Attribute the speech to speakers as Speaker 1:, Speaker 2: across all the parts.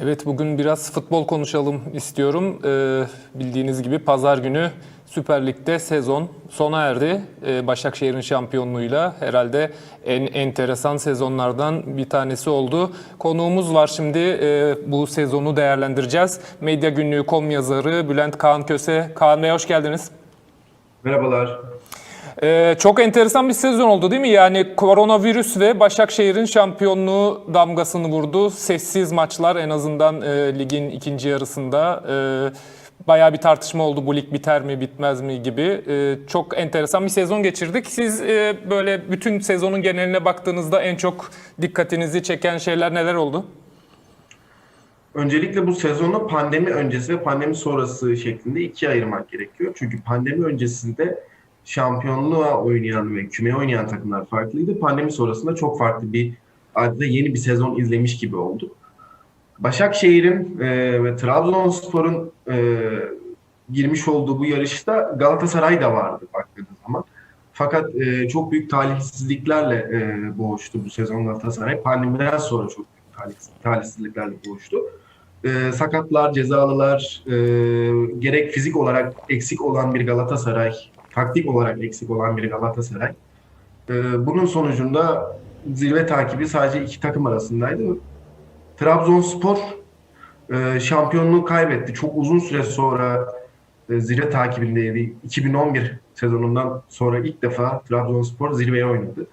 Speaker 1: Evet bugün biraz futbol konuşalım istiyorum. Ee, bildiğiniz gibi pazar günü Süper Lig'de sezon sona erdi. Ee, Başakşehir'in şampiyonluğuyla herhalde en enteresan sezonlardan bir tanesi oldu. Konuğumuz var şimdi Ee, bu sezonu değerlendireceğiz. Medya Günlüğü.com yazarı Bülent Kaan Köse. Kaan Bey hoş geldiniz.
Speaker 2: Merhabalar.
Speaker 1: Ee, çok enteresan bir sezon oldu değil mi? Yani koronavirüs ve Başakşehir'in şampiyonluğu damgasını vurdu. Sessiz maçlar en azından e, ligin ikinci yarısında. E, bayağı bir tartışma oldu bu lig biter mi bitmez mi gibi. E, çok enteresan bir sezon geçirdik. Siz e, böyle bütün sezonun geneline baktığınızda en çok dikkatinizi çeken şeyler neler oldu?
Speaker 2: Öncelikle bu sezonu pandemi öncesi ve pandemi sonrası şeklinde ikiye ayırmak gerekiyor. Çünkü pandemi öncesinde şampiyonluğa oynayan ve kümeye oynayan takımlar farklıydı. Pandemi sonrasında çok farklı bir adeta yeni bir sezon izlemiş gibi olduk. Başakşehir'in e, ve Trabzonspor'un e, girmiş olduğu bu yarışta Galatasaray da vardı baktığınız zaman. Fakat e, çok büyük talihsizliklerle e, boğuştu bu sezon Galatasaray. Pandemiden sonra çok büyük talihsiz- talihsizliklerle boğuştu. E, sakatlar, cezalılar, e, gerek fizik olarak eksik olan bir Galatasaray, taktik olarak eksik olan bir Galatasaray. E, bunun sonucunda zirve takibi sadece iki takım arasındaydı. Trabzonspor e, şampiyonluğu kaybetti. Çok uzun süre sonra e, zirve takibindeydi. 2011 sezonundan sonra ilk defa Trabzonspor zirveye oynadı.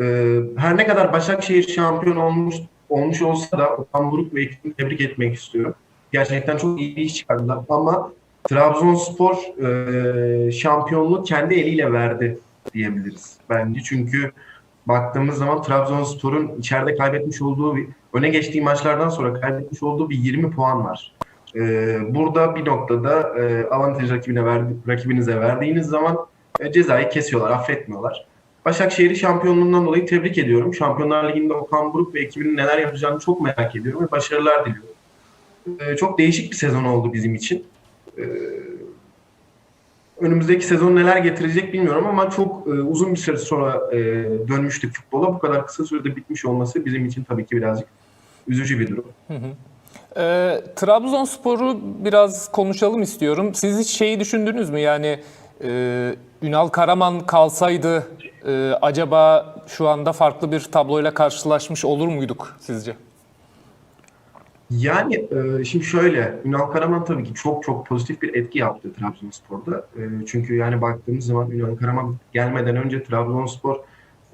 Speaker 2: E, her ne kadar Başakşehir şampiyon olmuş olmuş olsa da Okan Buruk ve ekibini tebrik etmek istiyorum. Gerçekten çok iyi bir iş çıkardılar ama Trabzonspor e, şampiyonluğu kendi eliyle verdi diyebiliriz bence. Çünkü baktığımız zaman Trabzonspor'un içeride kaybetmiş olduğu bir, öne geçtiği maçlardan sonra kaybetmiş olduğu bir 20 puan var. Ee, burada bir noktada e, avantaj rakibine verdi, rakibinize verdiğiniz zaman e, cezayı kesiyorlar, affetmiyorlar. Başakşehir'i şampiyonluğundan dolayı tebrik ediyorum. Şampiyonlar Ligi'nde Okan Buruk ve ekibinin neler yapacağını çok merak ediyorum ve başarılar diliyorum. Ee, çok değişik bir sezon oldu bizim için. Ee, önümüzdeki sezon neler getirecek bilmiyorum ama çok e, uzun bir süre sonra e, dönmüştük futbola. Bu kadar kısa sürede bitmiş olması bizim için tabii ki birazcık üzücü bir durum.
Speaker 1: Ee, Trabzonspor'u biraz konuşalım istiyorum. Siz hiç şeyi düşündünüz mü? Yani e, Ünal Karaman kalsaydı e, acaba şu anda farklı bir tabloyla karşılaşmış olur muyduk sizce?
Speaker 2: Yani e, şimdi şöyle, Ünal Karaman tabii ki çok çok pozitif bir etki yaptı Trabzonspor'da. E, çünkü yani baktığımız zaman Ünal Karaman gelmeden önce Trabzonspor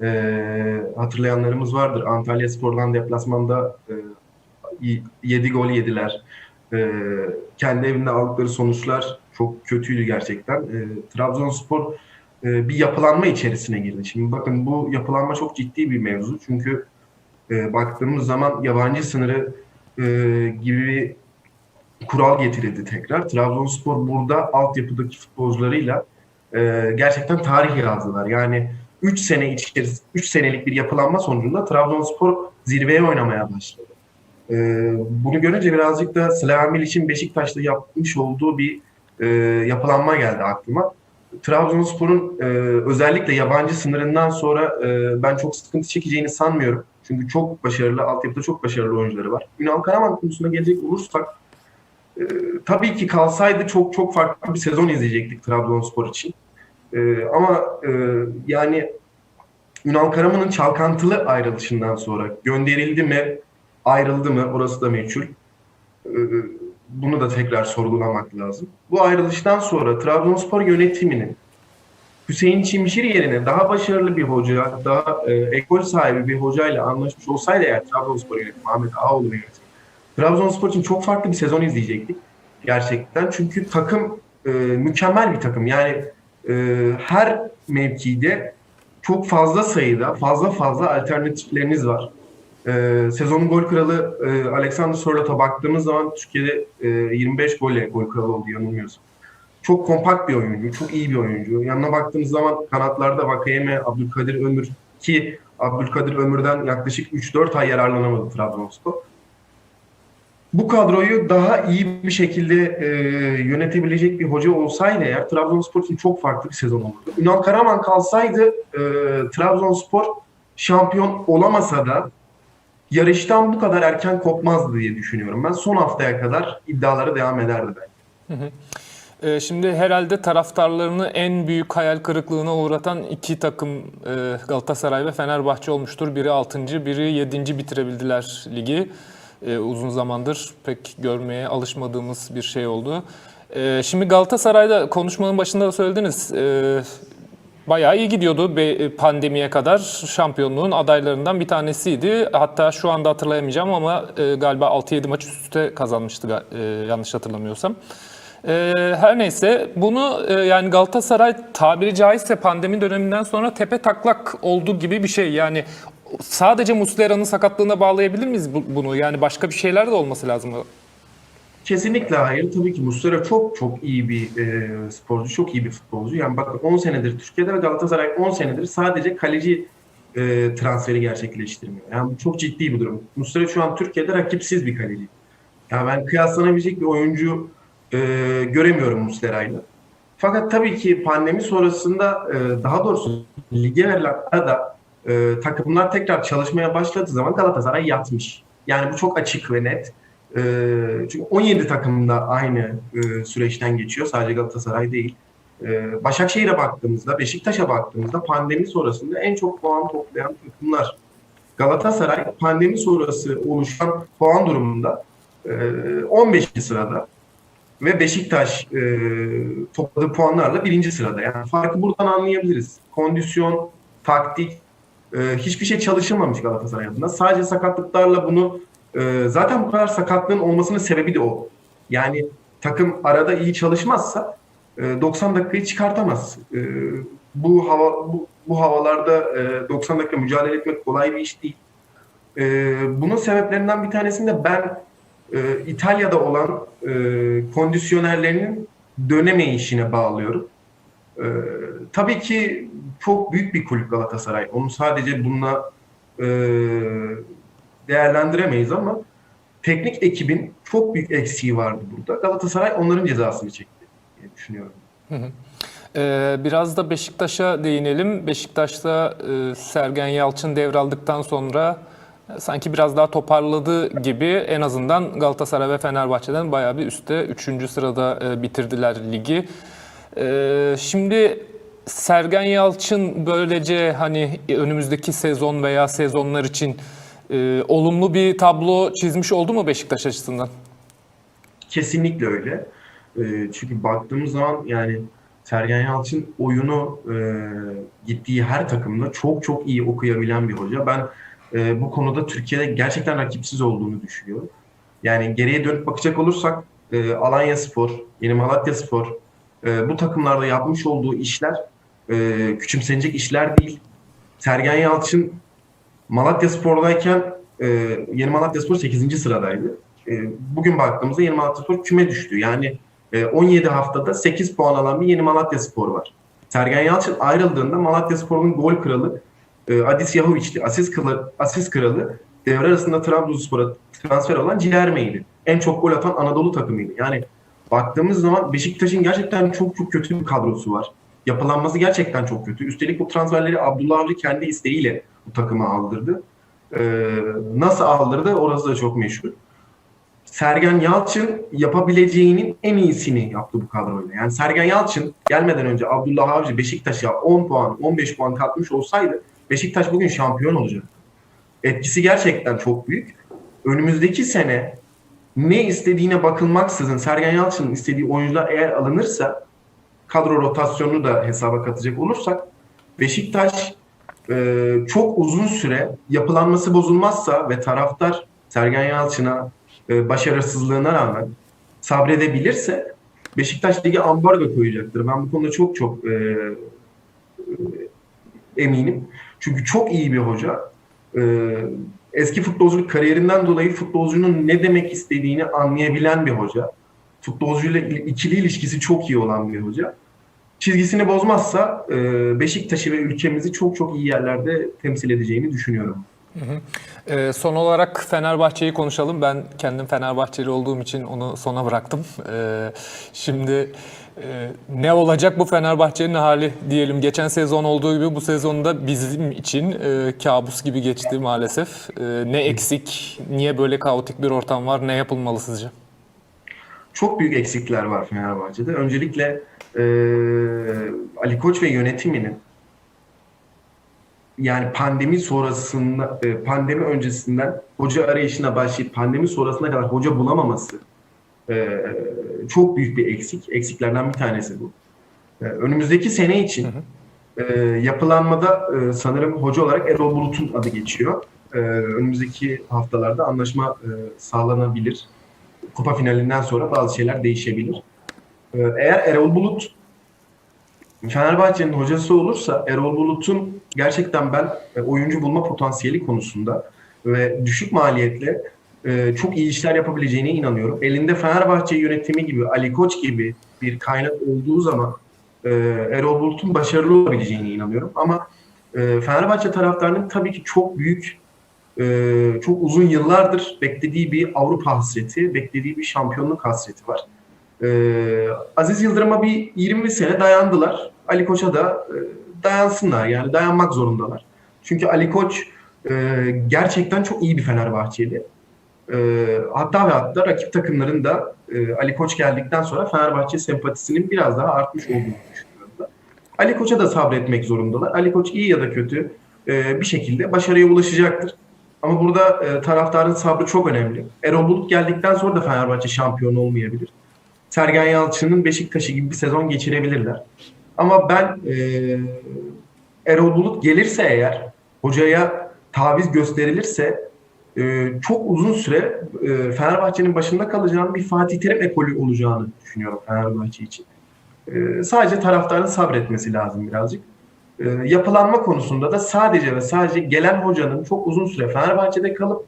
Speaker 2: e, hatırlayanlarımız vardır. Antalya Spor'dan deplasmanda e, 7 gol yediler. Kendi evinde aldıkları sonuçlar çok kötüydü gerçekten. Trabzonspor bir yapılanma içerisine girdi. Şimdi bakın bu yapılanma çok ciddi bir mevzu. Çünkü baktığımız zaman yabancı sınırı e, gibi kural getirildi tekrar. Trabzonspor burada altyapıdaki futbolcularıyla e, gerçekten tarih yazdılar. Yani 3 sene içerisinde 3 senelik bir yapılanma sonucunda Trabzonspor zirveye oynamaya başladı. E, bunu görünce birazcık da Slaven Bilic'in Beşiktaş'ta yapmış olduğu bir e, yapılanma geldi aklıma. Trabzonspor'un e, özellikle yabancı sınırından sonra e, ben çok sıkıntı çekeceğini sanmıyorum. Çünkü çok başarılı, altyapıda çok başarılı oyuncuları var. Ünal Karaman konusuna gelecek olursak e, tabii ki kalsaydı çok çok farklı bir sezon izleyecektik Trabzonspor için. E, ama e, yani Ünal Karaman'ın çalkantılı ayrılışından sonra gönderildi mi, ayrıldı mı orası da meçhul. E, bunu da tekrar sorgulamak lazım. Bu ayrılıştan sonra Trabzonspor yönetiminin Hüseyin Çimşir yerine daha başarılı bir hoca, daha e, ekol sahibi bir hocayla anlaşmış olsaydı eğer Trabzonspor yönetimi, Ahmet Ağoğlu yönetimi, Trabzonspor için çok farklı bir sezon izleyecektik gerçekten. Çünkü takım e, mükemmel bir takım. Yani e, her mevkide çok fazla sayıda, fazla fazla alternatifleriniz var. E, sezonun gol kralı e, Alexander Sörlot'a baktığımız zaman Türkiye'de e, 25 golle gol kralı oldu yanılmıyorsam çok kompakt bir oyuncu, çok iyi bir oyuncu. Yanına baktığımız zaman kanatlarda Vakayeme, Abdülkadir Ömür ki Abdülkadir Ömür'den yaklaşık 3-4 ay yararlanamadı Trabzonspor. Bu kadroyu daha iyi bir şekilde e, yönetebilecek bir hoca olsaydı eğer Trabzonspor için çok farklı bir sezon olurdu. Ünal Karaman kalsaydı e, Trabzonspor şampiyon olamasa da yarıştan bu kadar erken kopmazdı diye düşünüyorum. Ben son haftaya kadar iddiaları devam ederdi belki.
Speaker 1: Ee, Şimdi herhalde taraftarlarını en büyük hayal kırıklığına uğratan iki takım e, Galatasaray ve Fenerbahçe olmuştur. Biri 6. biri 7. bitirebildiler ligi. Ee, Uzun zamandır pek görmeye alışmadığımız bir şey oldu. Ee, Şimdi Galatasaray'da konuşmanın başında da söylediniz. e, Bayağı iyi gidiyordu be- pandemiye kadar şampiyonluğun adaylarından bir tanesiydi. Hatta şu anda hatırlayamayacağım ama e, galiba 6-7 maç üst üste kazanmıştı e, yanlış hatırlamıyorsam. E, her neyse bunu e, yani Galatasaray tabiri caizse pandemi döneminden sonra tepe taklak oldu gibi bir şey. Yani sadece Muslera'nın sakatlığına bağlayabilir miyiz bu- bunu? Yani başka bir şeyler de olması lazım.
Speaker 2: Kesinlikle hayır. Tabii ki Muslera çok çok iyi bir e, sporcu, çok iyi bir futbolcu. Yani bakın 10 senedir Türkiye'de ve Galatasaray 10 senedir sadece kaleci e, transferi gerçekleştirmiyor. Yani bu çok ciddi bir durum. Muslera şu an Türkiye'de rakipsiz bir kaleci. Yani ben kıyaslanabilecek bir oyuncu e, göremiyorum Muslera'yla. Fakat tabii ki pandemi sonrasında e, daha doğrusu lige verilen arada e, takımlar tekrar çalışmaya başladığı zaman Galatasaray yatmış. Yani bu çok açık ve net. E, çünkü 17 takım da aynı e, süreçten geçiyor. Sadece Galatasaray değil. E, Başakşehir'e baktığımızda, Beşiktaş'a baktığımızda pandemi sonrasında en çok puan toplayan takımlar. Galatasaray pandemi sonrası oluşan puan durumunda e, 15. sırada ve Beşiktaş e, topladığı puanlarla birinci sırada. Yani farkı buradan anlayabiliriz. Kondisyon, taktik, e, hiçbir şey çalışılmamış Galatasaray adına. Sadece sakatlıklarla bunu e, zaten bu kadar sakatlığın olmasının sebebi de o. Yani takım arada iyi çalışmazsa e, 90 dakikayı çıkartamaz. E, bu hava bu, bu havalarda e, 90 dakika mücadele etmek kolay bir iş değil. E, bunun sebeplerinden bir tanesini de ben e, İtalya'da olan e, kondisyonerlerinin dönemeyişine bağlıyorum. E, tabii ki çok büyük bir kulüp Galatasaray. Onu sadece bununla e, değerlendiremeyiz ama teknik ekibin çok büyük eksiği vardı burada. Galatasaray onların cezasını çekti diye düşünüyorum.
Speaker 1: Ee, Biraz da Beşiktaş'a değinelim. Beşiktaş'ta e, Sergen Yalçın devraldıktan sonra sanki biraz daha toparladı gibi en azından Galatasaray ve Fenerbahçe'den bayağı bir üstte 3. sırada e, bitirdiler ligi. Ee, Şimdi Sergen Yalçın böylece hani önümüzdeki sezon veya sezonlar için e, olumlu bir tablo çizmiş oldu mu Beşiktaş açısından?
Speaker 2: Kesinlikle öyle. E, çünkü baktığımız zaman yani Sergen Yalçın oyunu e, gittiği her takımda çok çok iyi okuyabilen bir hoca. Ben e, bu konuda Türkiye'de gerçekten rakipsiz olduğunu düşünüyorum. Yani geriye dönüp bakacak olursak e, Alanya Spor, Yeni Malatya Spor e, bu takımlarda yapmış olduğu işler e, küçümsenecek işler değil. Sergen Yalçın Malatya Spor'dayken e, Yeni Malatya Spor 8. sıradaydı. E, bugün baktığımızda Yeni Malatya Spor küme düştü. Yani e, 17 haftada 8 puan alan bir Yeni Malatya Spor var. Sergen Yalçın ayrıldığında Malatya Spor'un gol kralı e, Adis Yahovic'ti. Asist kralı, kralı devre arasında Trabzonspor'a transfer olan Cilerme'ydi. En çok gol atan Anadolu takımıydı. Yani baktığımız zaman Beşiktaş'ın gerçekten çok çok kötü bir kadrosu var. Yapılanması gerçekten çok kötü. Üstelik bu transferleri Abdullah Avcı kendi isteğiyle bu takıma aldırdı. Ee, nasıl aldırdı orası da çok meşhur. Sergen Yalçın yapabileceğinin en iyisini yaptı bu kadroyla. Yani Sergen Yalçın gelmeden önce Abdullah Avcı Beşiktaş'a 10 puan, 15 puan katmış olsaydı Beşiktaş bugün şampiyon olacaktı. Etkisi gerçekten çok büyük. Önümüzdeki sene ne istediğine bakılmaksızın Sergen Yalçın'ın istediği oyuncular eğer alınırsa kadro rotasyonunu da hesaba katacak olursak Beşiktaş e, çok uzun süre yapılanması bozulmazsa ve taraftar Sergen Yalçın'a e, başarısızlığına rağmen sabredebilirse Beşiktaş ligi ambargo koyacaktır. Ben bu konuda çok çok e, e, eminim. Çünkü çok iyi bir hoca. E, eski futbolculuk kariyerinden dolayı futbolcunun ne demek istediğini anlayabilen bir hoca. Futbolcuyla il- ikili ilişkisi çok iyi olan bir hoca. Çizgisini bozmazsa e, Beşiktaş'ı ve ülkemizi çok çok iyi yerlerde temsil edeceğini düşünüyorum.
Speaker 1: Ee, son olarak Fenerbahçe'yi konuşalım. Ben kendim Fenerbahçeli olduğum için onu sona bıraktım. Ee, şimdi e, ne olacak bu Fenerbahçe'nin hali diyelim. Geçen sezon olduğu gibi bu sezonda bizim için e, kabus gibi geçti maalesef. E, ne eksik, niye böyle kaotik bir ortam var, ne yapılmalı sizce?
Speaker 2: Çok büyük eksikler var Fenerbahçe'de. Öncelikle e, Ali Koç ve yönetiminin yani pandemi sonrasında, e, pandemi öncesinden hoca arayışına başlayıp pandemi sonrasına kadar hoca bulamaması e, çok büyük bir eksik. Eksiklerden bir tanesi bu. E, önümüzdeki sene için e, yapılanmada e, sanırım hoca olarak Erol Bulut'un adı geçiyor. E, önümüzdeki haftalarda anlaşma e, sağlanabilir. Kupa finalinden sonra bazı şeyler değişebilir. E, eğer Erol Bulut Fenerbahçe'nin hocası olursa Erol Bulut'un gerçekten ben oyuncu bulma potansiyeli konusunda ve düşük maliyetle e, çok iyi işler yapabileceğine inanıyorum. Elinde Fenerbahçe yönetimi gibi, Ali Koç gibi bir kaynak olduğu zaman e, Erol Bulut'un başarılı olabileceğine inanıyorum. Ama e, Fenerbahçe taraftarının tabii ki çok büyük, e, çok uzun yıllardır beklediği bir Avrupa hasreti, beklediği bir şampiyonluk hasreti var. Ee, Aziz Yıldırım'a bir 20 sene dayandılar. Ali Koç'a da e, dayansınlar yani dayanmak zorundalar. Çünkü Ali Koç e, gerçekten çok iyi bir Fenerbahçeli. E, hatta ve hatta rakip takımların da e, Ali Koç geldikten sonra Fenerbahçe sempatisinin biraz daha artmış olduğunu düşünüyorum. da. Ali Koç'a da sabretmek zorundalar. Ali Koç iyi ya da kötü e, bir şekilde başarıya ulaşacaktır. Ama burada e, taraftarın sabrı çok önemli. Erol Bulut geldikten sonra da Fenerbahçe şampiyon olmayabilir. Sergen Yalçın'ın Beşiktaş'ı gibi bir sezon geçirebilirler. Ama ben e, Erol Bulut gelirse eğer hocaya taviz gösterilirse e, çok uzun süre e, Fenerbahçe'nin başında kalacağını bir Fatih Terim ekolü olacağını düşünüyorum Fenerbahçe için. E, sadece taraftarın sabretmesi lazım birazcık. E, yapılanma konusunda da sadece ve sadece gelen hocanın çok uzun süre Fenerbahçe'de kalıp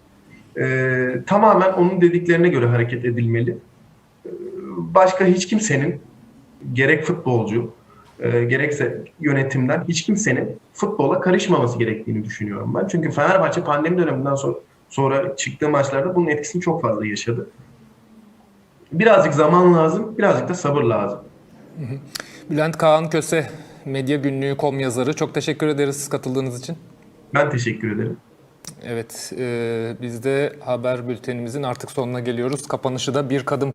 Speaker 2: e, tamamen onun dediklerine göre hareket edilmeli başka hiç kimsenin gerek futbolcu e, gerekse yönetimden hiç kimsenin futbola karışmaması gerektiğini düşünüyorum ben. Çünkü Fenerbahçe pandemi döneminden sonra, sonra çıktığı maçlarda bunun etkisini çok fazla yaşadı. Birazcık zaman lazım, birazcık da sabır lazım.
Speaker 1: Bülent Kağan Köse, Medya Günlüğü.com yazarı. Çok teşekkür ederiz katıldığınız için.
Speaker 2: Ben teşekkür ederim.
Speaker 1: Evet, e, biz de haber bültenimizin artık sonuna geliyoruz. Kapanışı da bir kadın